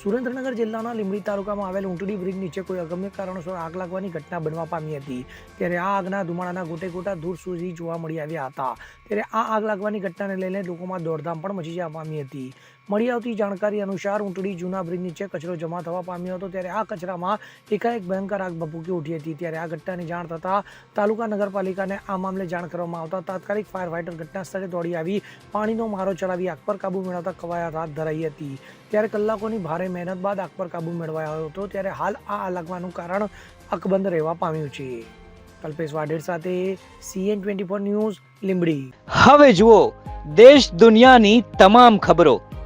સુરેન્દ્રનગર જિલ્લાના લીંબડી તાલુકામાં આવેલ ઊંટડી બ્રિજ નીચે કોઈ અગમ્ય કારણોસર આગ લાગવાની ઘટના બનવા પામી હતી. ત્યારે આ આગના ધુમાડાના ગોટે ગોટા દૂર સુધી જોવા મળી આવ્યા હતા. ત્યારે આ આગ લાગવાની ઘટનાને લઈને લોકોમાં દોડધામ પણ મચી જવા પામી હતી. મળી આવતી જાણકારી અનુસાર ઊંટડી જૂના બ્રિજ નીચે કચરો જમા થવા પામ્યો હતો ત્યારે આ કચરામાં એકાએક ભયંકર આગ ભભૂકી ઉઠી હતી. ત્યારે આ ઘટનાની જાણ થતાં તાલુકા નગરપાલિકાને આ મામલે જાણ કરવામાં આવતા તાત્કાલિક ફાયર ફાઇટર ઘટના સ્થળે દોડી આવી, પાણીનો મારો ચલાવી આગ પર કાબુ મેળવતા કવાયત હાથ ધરાઈ હતી. ત્યારે કલાકોની ભારે મહેનત બાદ આગ પર કાબુ મેળવાયો હતો. ત્યારે હાલ આ લાગવાનું કારણ અકબંધ રહેવા પામ્યું છે. કલ્પેશ વાઢેર સાથે CN twenty four news, Limbdi. હવે જુઓ, દેશ દુનિયાની તમામ ખબરો